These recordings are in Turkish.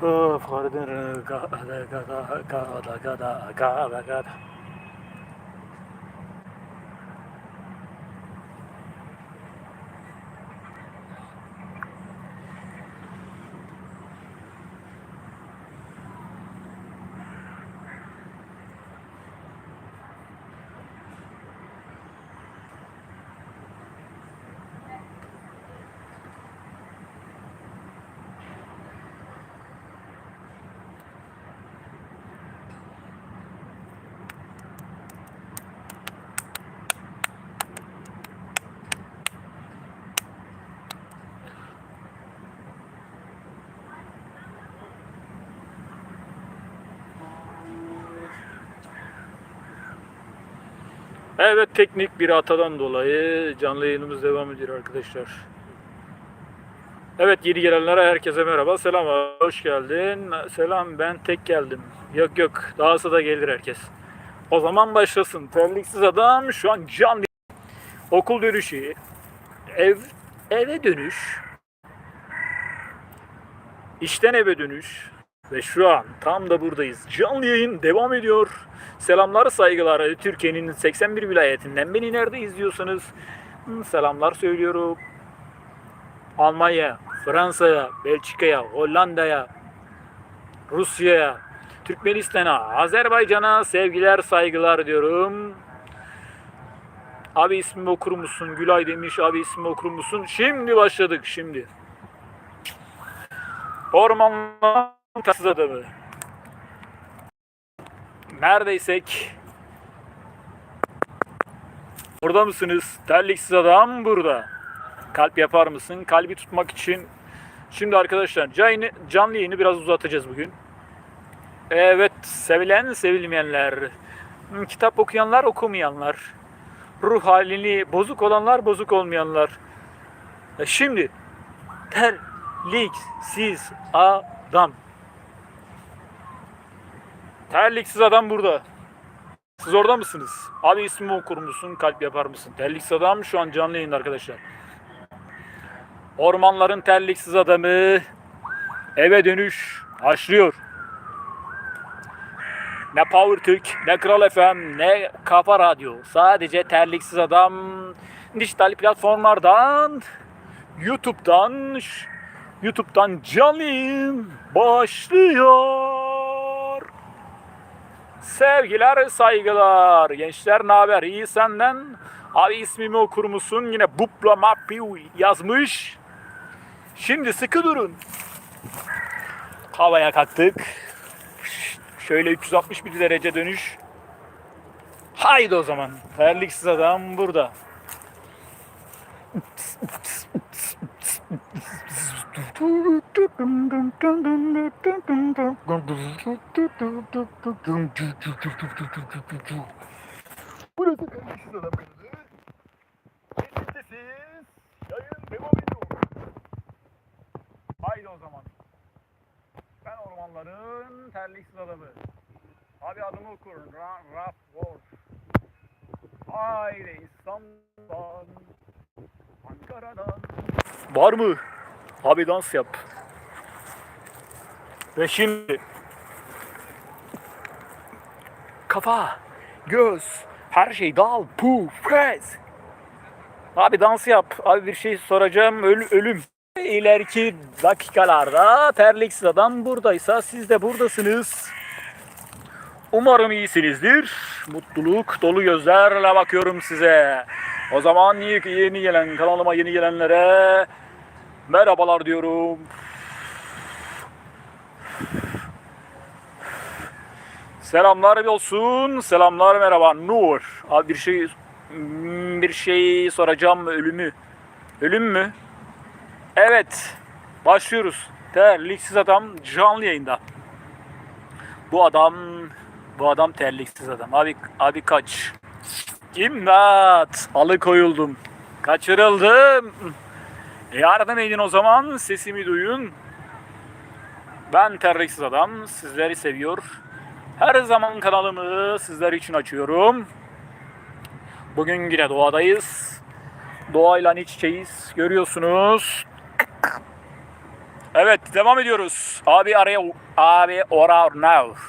Fardın gada gada gada gada gada gada. Evet teknik bir hatadan dolayı canlı yayınımız devam ediyor arkadaşlar. Evet yeni gelenlere herkese merhaba. Selam hoş geldin. Selam ben tek geldim. Yok yok dahası da gelir herkes. O zaman başlasın. Terliksiz adam şu an canlı okul dönüşü ev eve dönüş işten eve dönüş ve şu an tam da buradayız. Canlı yayın devam ediyor. Selamlar saygılar. Türkiye'nin 81 vilayetinden beni nerede izliyorsanız hmm, selamlar söylüyorum. Almanya, Fransa'ya, Belçika'ya, Hollanda'ya, Rusya'ya, Türkmenistan'a, Azerbaycan'a sevgiler saygılar diyorum. Abi ismimi okur musun? Gülay demiş abi ismimi okur musun? Şimdi başladık şimdi. Ormanlar tatsız adamı. Neredeysek Burada mısınız? Terliksiz adam burada. Kalp yapar mısın? Kalbi tutmak için Şimdi arkadaşlar canlı, canlı yayını biraz uzatacağız bugün. Evet sevilen sevilmeyenler Kitap okuyanlar okumayanlar Ruh halini bozuk olanlar bozuk olmayanlar E Şimdi Terliksiz adam Terliksiz adam burada. Siz orada mısınız? Abi ismimi okur musun? Kalp yapar mısın? Terliksiz adam şu an canlı yayında arkadaşlar. Ormanların terliksiz adamı eve dönüş başlıyor. Ne Power Türk, ne Kral FM, ne Kafa Radyo. Sadece terliksiz adam dijital platformlardan, YouTube'dan, YouTube'dan canlı başlıyor. Sevgiler, saygılar. Gençler ne haber? İyi senden? Abi ismimi okur musun? Yine Bupla Mapiu yazmış. Şimdi sıkı durun. Havaya kalktık. Şöyle 361 derece dönüş. Haydi o zaman. Terliksiz adam burada. Burası terliksiz adam kanalı. Sessiz. Yayın devam ediyor. Haydi o zaman. Ben ormanların terliksiz adamı. Abi adımı okur. Ra Raf Wolf. Haydi İstanbul'dan. Var mı? Abi dans yap. Ve şimdi kafa, göz, her şey dal, pu, fez. Abi dans yap. Abi bir şey soracağım. Öl ölüm. İleriki dakikalarda terliksiz adam buradaysa siz de buradasınız. Umarım iyisinizdir. Mutluluk dolu gözlerle bakıyorum size. O zaman yeni, gelen kanalıma yeni gelenlere merhabalar diyorum. Selamlar olsun. Selamlar merhaba. Nur. Abi bir şey bir şey soracağım ölümü. Ölüm mü? Evet. Başlıyoruz. Terliksiz adam canlı yayında. Bu adam bu adam terliksiz adam. Abi abi kaç. İmdat. Alıkoyuldum. Kaçırıldım. Yardım edin o zaman. Sesimi duyun. Ben terliksiz adam. Sizleri seviyor. Her zaman kanalımı sizler için açıyorum. Bugün yine doğadayız. Doğayla iç içeyiz. Görüyorsunuz. Evet devam ediyoruz. Abi araya abi ora now.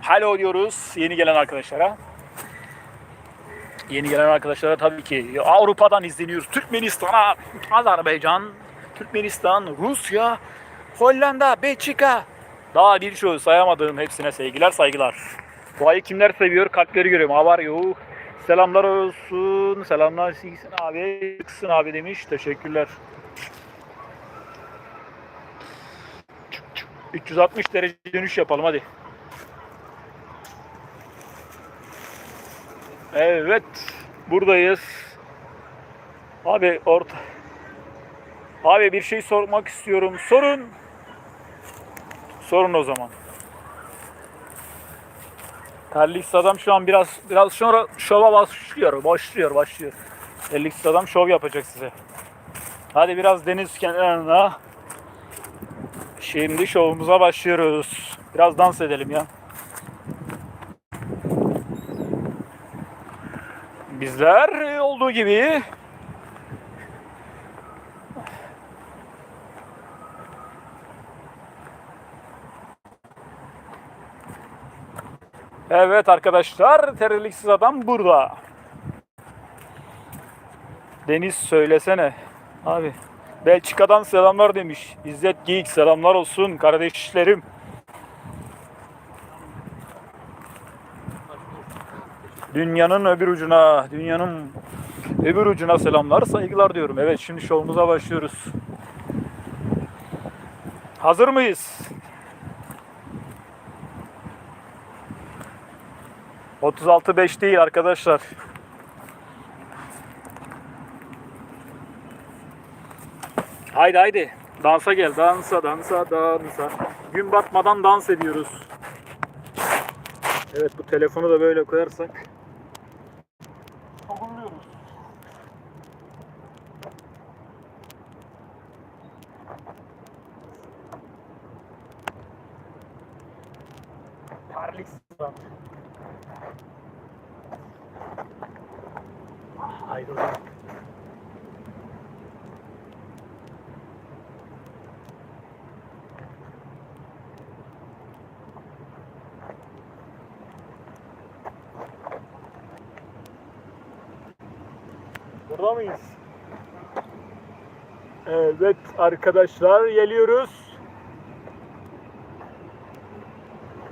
Hello diyoruz yeni gelen arkadaşlara. Yeni gelen arkadaşlara tabii ki Avrupa'dan izleniyoruz. Türkmenistan'a, Azerbaycan, Türkmenistan, Rusya, Hollanda, Belçika. Daha birçoğu sayamadığım hepsine sevgiler saygılar. Bu ayı kimler seviyor? Kalpleri görüyorum. Haber yok. Selamlar olsun. Selamlar Siksin abi. Çıksın abi demiş. Teşekkürler. 360 derece dönüş yapalım hadi. Evet. Buradayız. Abi orta. Abi bir şey sormak istiyorum. Sorun. Sorun o zaman. Terlix adam şu an biraz biraz sonra şova başlıyor. Başlıyor, başlıyor. Terlix adam şov yapacak size. Hadi biraz deniz kenarına. Şimdi şovumuza başlıyoruz. Biraz dans edelim ya. Bizler olduğu gibi Evet arkadaşlar, terliksiz adam burada. Deniz söylesene. Abi, Belçika'dan selamlar demiş. İzzet Geyik selamlar olsun kardeşlerim. Dünyanın öbür ucuna, dünyanın öbür ucuna selamlar, saygılar diyorum. Evet, şimdi şovumuza başlıyoruz. Hazır mıyız? 36-5 değil arkadaşlar. Haydi haydi. Dansa gel. Dansa dansa dansa. Gün batmadan dans ediyoruz. Evet bu telefonu da böyle koyarsak. Burada mıyız? Evet arkadaşlar geliyoruz.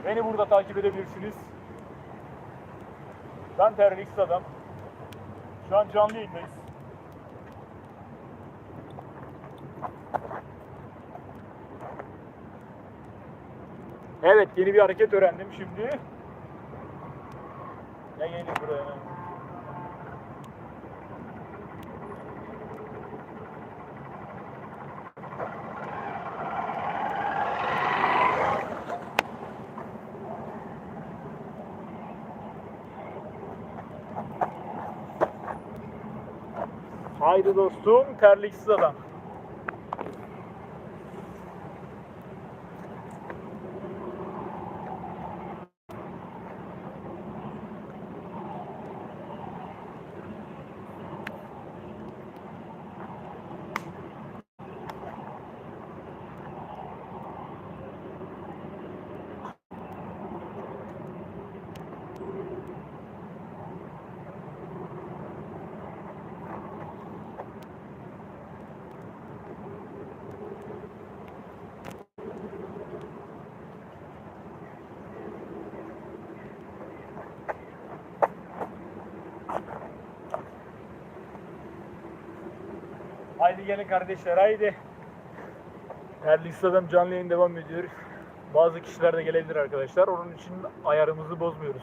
Beni burada takip edebilirsiniz. Ben terörist adam. Şu an canlı yayındayız. Evet yeni bir hareket öğrendim şimdi. Ne gelin buraya. Haydi dostum terliksiz adam. Haydi gelin kardeşler haydi. Terliksiz adam canlı yayın devam ediyor. Bazı kişiler de gelebilir arkadaşlar. Onun için ayarımızı bozmuyoruz.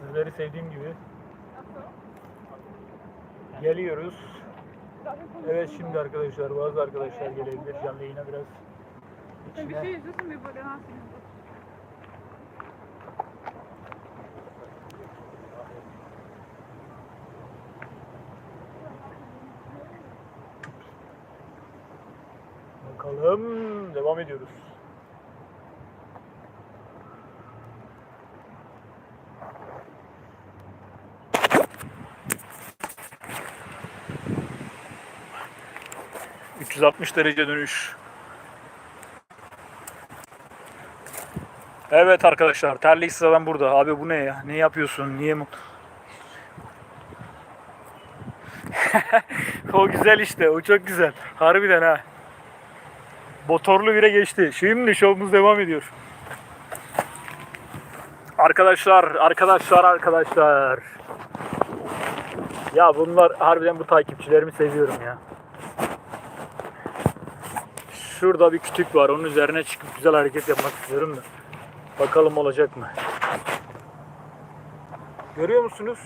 Sizleri sevdiğim gibi. Geliyoruz. Evet şimdi arkadaşlar bazı arkadaşlar gelebilir canlı yayına biraz. Bir şey izliyorsun bir böyle nasıl Hım devam ediyoruz. ...360 derece dönüş. Evet arkadaşlar terliksiz adam burada. Abi bu ne ya? Ne yapıyorsun? Niye mutlu? o güzel işte. O çok güzel. Harbiden ha. Motorlu bire geçti. Şimdi şovumuz devam ediyor. Arkadaşlar, arkadaşlar, arkadaşlar. Ya bunlar harbiden bu takipçilerimi seviyorum ya. Şurada bir kütük var. Onun üzerine çıkıp güzel hareket yapmak istiyorum da. Bakalım olacak mı? Görüyor musunuz?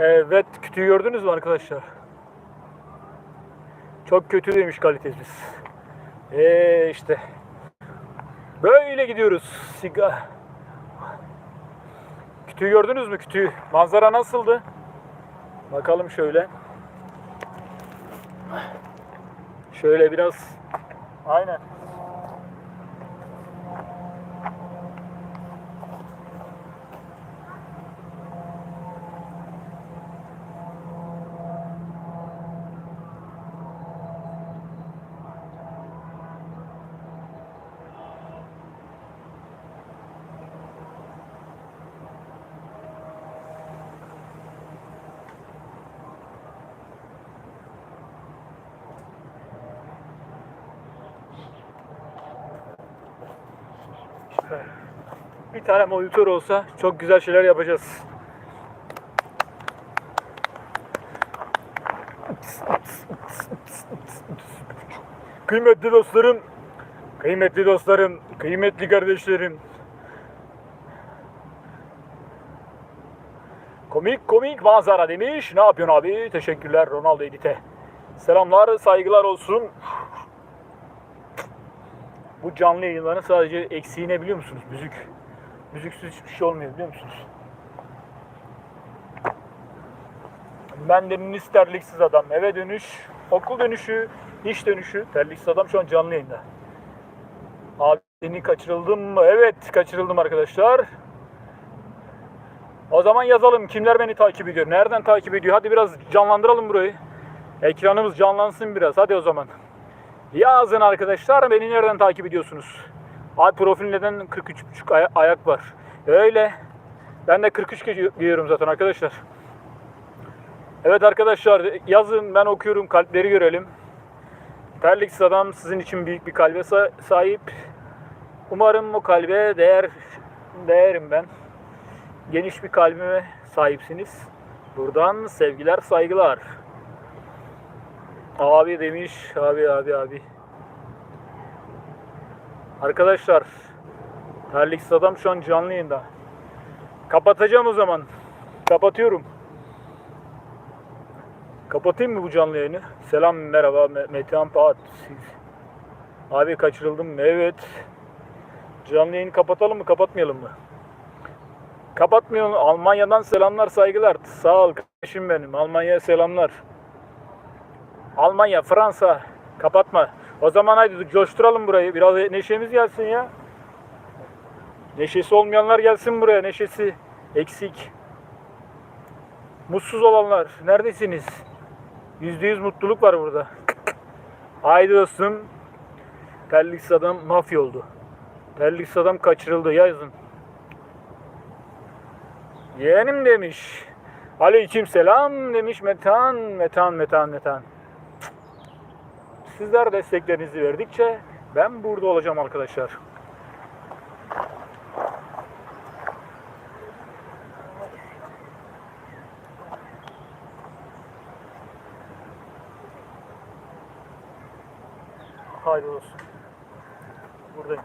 Evet, kütüğü gördünüz mü arkadaşlar? Çok kötü demiş kalitesiz. Eee işte. Böyle gidiyoruz. Siga. Kütüğü gördünüz mü kütüğü? Manzara nasıldı? Bakalım şöyle. Şöyle biraz. Aynen. Bir tane monitör olsa çok güzel şeyler yapacağız. Kıymetli dostlarım, kıymetli dostlarım, kıymetli kardeşlerim. Komik komik manzara demiş. Ne yapıyorsun abi? Teşekkürler Ronaldo Edit'e. Selamlar, saygılar olsun. Bu canlı yayınların sadece eksiği biliyor musunuz? Müzik. Müziksiz hiçbir şey olmuyor biliyor musunuz? Ben de terliksiz adam. Eve dönüş, okul dönüşü, iş dönüşü. Terliksiz adam şu an canlı yayında. Abi seni kaçırıldım mı? Evet kaçırıldım arkadaşlar. O zaman yazalım kimler beni takip ediyor, nereden takip ediyor. Hadi biraz canlandıralım burayı. Ekranımız canlansın biraz. Hadi o zaman. Yazın arkadaşlar beni nereden takip ediyorsunuz? Ay profil neden 43,5 aya- ayak var? Öyle. Ben de 43 giy- giyiyorum zaten arkadaşlar. Evet arkadaşlar yazın ben okuyorum kalpleri görelim. Terliksiz adam sizin için büyük bir kalbe sa- sahip. Umarım o kalbe değer değerim ben. Geniş bir kalbime sahipsiniz. Buradan sevgiler saygılar. Abi demiş. Abi abi abi. Arkadaşlar. Terliksiz adam şu an canlı yayında. Kapatacağım o zaman. Kapatıyorum. Kapatayım mı bu canlı yayını? Selam merhaba Me- Metehan Pahat. Abi kaçırıldım mı? Evet. Canlı yayını kapatalım mı kapatmayalım mı? Kapatmayalım. Almanya'dan selamlar saygılar. Sağ ol kardeşim benim. Almanya'ya selamlar. Almanya, Fransa kapatma. O zaman haydi coşturalım burayı. Biraz neşemiz gelsin ya. Neşesi olmayanlar gelsin buraya. Neşesi eksik. Mutsuz olanlar neredesiniz? Yüzde yüz mutluluk var burada. Haydi dostum. Terliksiz adam mafya oldu. Terliksiz adam kaçırıldı yazın. Yeğenim demiş. Aleyküm selam demiş Metan. Metan, Metan, Metan. Sizler desteklerinizi verdikçe ben burada olacağım arkadaşlar. Haydi olsun. Buradayım.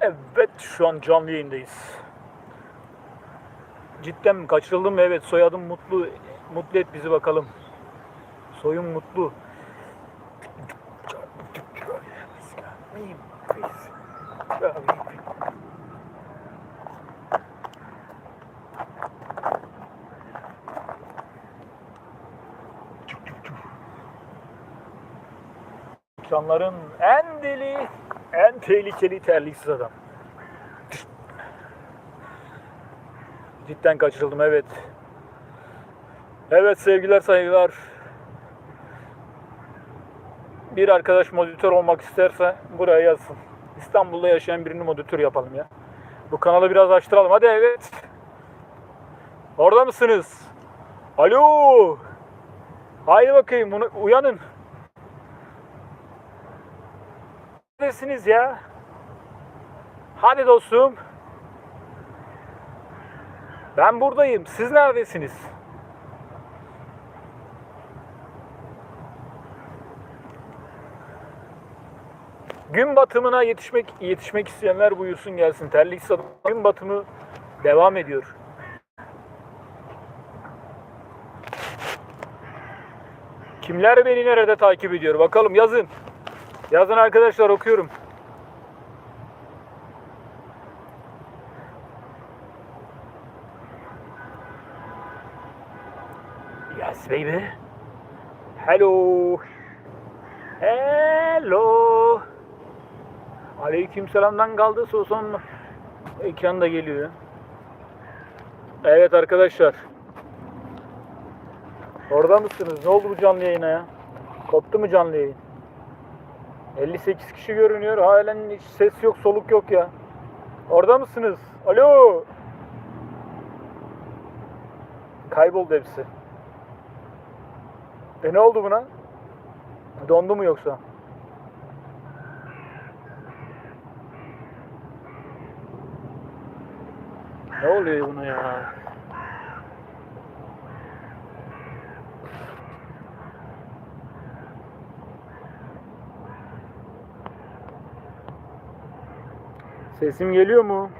Evet şu an canlı yayındayız. Cidden mi? Kaçırıldım mı? Evet soyadım Mutlu. mutlu et bizi bakalım. Soyun mutlu. İnsanların en deli, en tehlikeli terliksiz adam. Cidden kaçırıldım evet. Evet sevgiler saygılar. Bir arkadaş modütör olmak isterse buraya yazsın. İstanbul'da yaşayan birini modütör yapalım ya. Bu kanalı biraz açtıralım. Hadi evet. Orada mısınız? Alo. Haydi bakayım bunu uyanın. Neredesiniz ya? Hadi dostum. Ben buradayım. Siz neredesiniz? Gün batımına yetişmek yetişmek isteyenler buyursun gelsin. Terlik. Gün batımı devam ediyor. Kimler beni nerede takip ediyor? Bakalım yazın. Yazın arkadaşlar okuyorum. Baby. Hello. Hello. Aleyküm selamdan kaldı son ekranda geliyor. Evet arkadaşlar. Orada mısınız? Ne oldu bu canlı yayına ya? Koptu mu canlı yayın? 58 kişi görünüyor. Halen hiç ses yok, soluk yok ya. Orada mısınız? Alo. Kayboldu hepsi. E ne oldu buna? Dondu mu yoksa? Ne oluyor buna ya? Sesim geliyor mu?